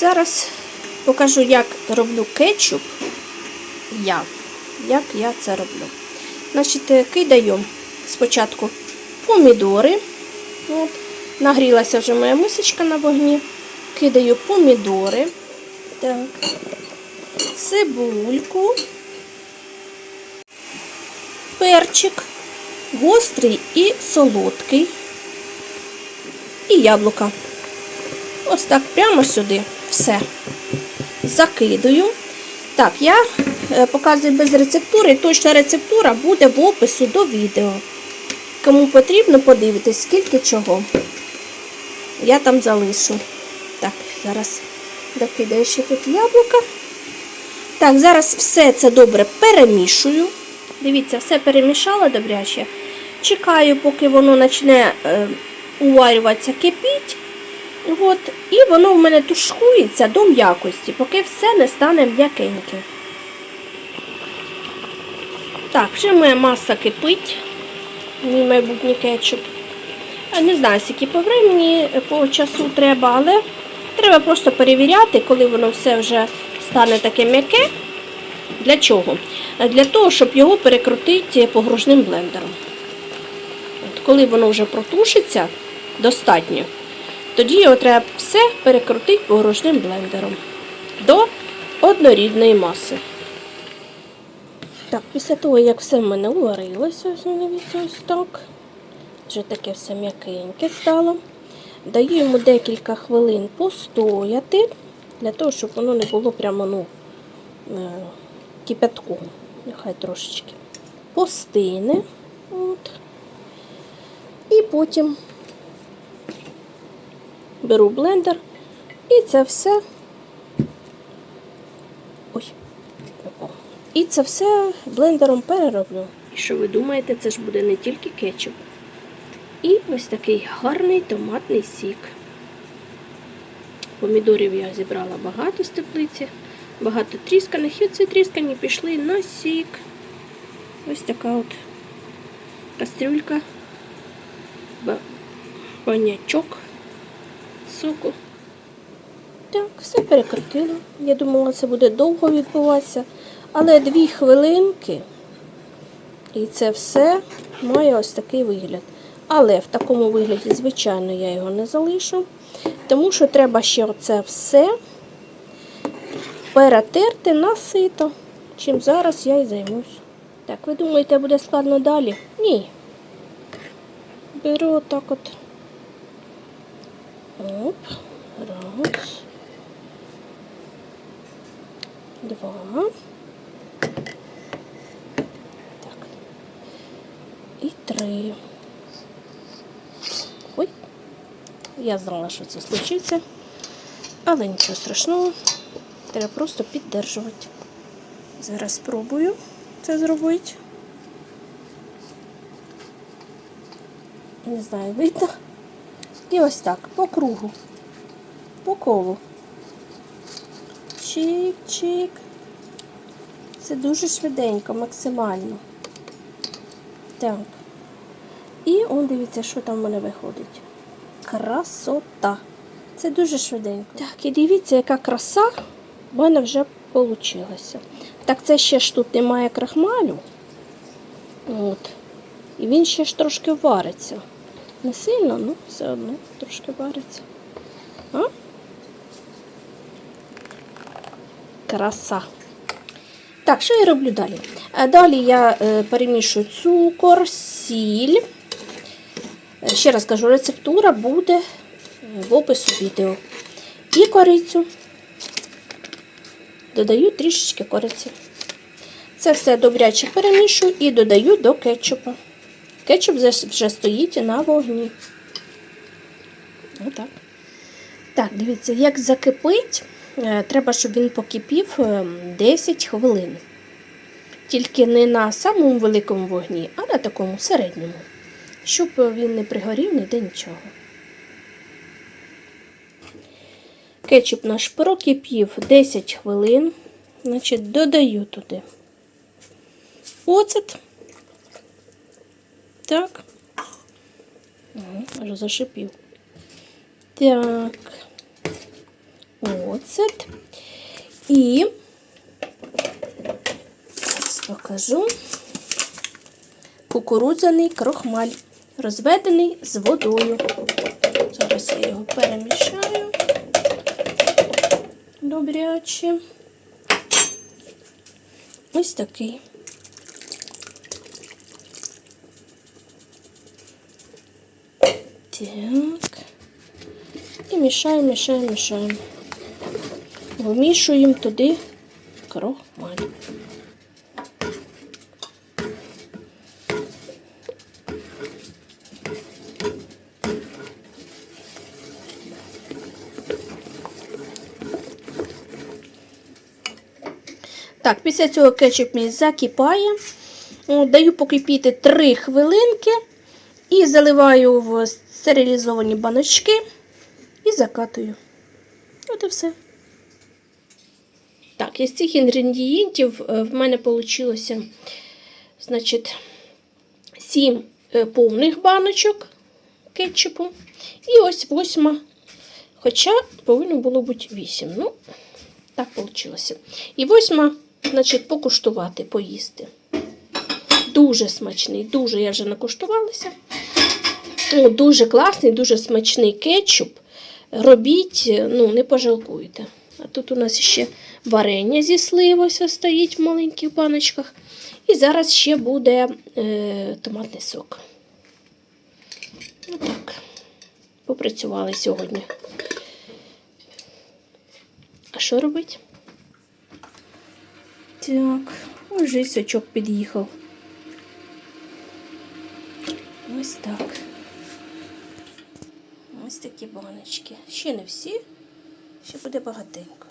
Зараз покажу, як роблю кетчуп. Я. Як я це роблю. Значить, е, кидаю спочатку помідори. От. Нагрілася вже моя мисочка на вогні. Кидаю помідори. Так. Цибульку. Перчик. Гострий і солодкий. І яблука. Ось так прямо сюди все закидую. Так, я е, показую без рецептури. Точна рецептура буде в опису до відео. Кому потрібно, подивитись, скільки чого. Я там залишу. Так, зараз докидаю ще тут яблука. Так, зараз все це добре перемішую. Дивіться, все перемішала добряче. Чекаю, поки воно почне е, уварюватися, кипіть. От, і воно в мене тушкується до м'якості, поки все не стане м'якеньке. Так, вже моя маса кипить, мій майбутній кетчуп. Я Не знаю, скільки по времени, по часу треба, але треба просто перевіряти, коли воно все вже стане таке м'яке. Для чого? Для того, щоб його перекрутити погружним блендером. От, коли воно вже протушиться достатньо, тоді його треба все перекрутити погружним блендером до однорідної маси. Так, після того, як все в мене уварилося, ось ось так. Вже таке все м'якеньке стало. Даю йому декілька хвилин постояти, для того, щоб воно не було прямо ну, е, кипятком. Нехай трошечки постине. От. І потім беру блендер і це все. Ой. І це все блендером перероблю. І що ви думаєте, це ж буде не тільки кетчуп. І ось такий гарний томатний сік. Помідорів я зібрала багато з теплиці, багато трісканих, і ці тріскані пішли на сік. Ось така от кастрюлька, банячок соку. Так, все перекрутила. Я думала, це буде довго відбуватися. Але дві хвилинки, і це все має ось такий вигляд. Але в такому вигляді, звичайно, я його не залишу, тому що треба ще оце все перетерти на сито, чим зараз я і займусь. Так, ви думаєте, буде складно далі? Ні. Беру отак от. Оп, раз. Два. Так. І три. Ой. Я знала, що це случиться. Але нічого страшного. Треба просто піддержувати. Зараз спробую це зробити. Не знаю, видно. І ось так, по кругу, по колу. Чик-чик. Це дуже швиденько, максимально. Так. І он дивіться, що там в мене виходить. Красота. Це дуже швиденько. Так, і дивіться, яка краса в мене вже вийшла. Так, це ще ж тут немає крахмалю. От. І він ще ж трошки вариться. Не сильно, ну все одно трошки вариться. А? Краса. Так, що я роблю далі? Е, Далі я е, перемішую цукор, сіль. Е, Ще раз кажу, рецептура буде в опису відео. І корицю. Додаю трішечки кориці. Це все добряче перемішую і додаю до кетчупа. Кетчуп вже, стоїть на вогні. Отак. Так, дивіться, як закипить, е, треба, щоб він покипів е, 10 хвилин. Тільки не на самому великому вогні, а на такому середньому. Щоб він не пригорів ніде нічого. Кетчуп наш прокипів 10 хвилин. Значить, додаю туди оцет. Так. Аж зашипів. Так. оцет. І покажу кукурудзяний крохмаль, розведений з водою. Зараз я його перемішаю добряче. Ось такий. Так. І мішаємо, мішаємо, мішаємо. Вмішуємо туди крохмаль. Так, після цього кетчуп мій закипає. Даю покипіти 3 хвилинки і заливаю в стерилізовані баночки і закатую. От і все. Так, із цих інгредієнтів е, в мене вийшло значить, 7 повних баночок кетчупу. І ось восьма. Хоча повинно було бути 8. Ну, так вийшло. І восьма, значить, покуштувати, поїсти. Дуже смачний, дуже я вже накуштувалася. О, Дуже класний, дуже смачний кетчуп. Робіть, ну, не пожалкуйте. А тут у нас ще варення зі сливося стоїть в маленьких баночках. І зараз ще буде е, томатний сок. Отак. Попрацювали сьогодні. А що робить? Так, уже сачок під'їхав. Ось так. Ось такі баночки. Ще не всі, ще буде багатенько.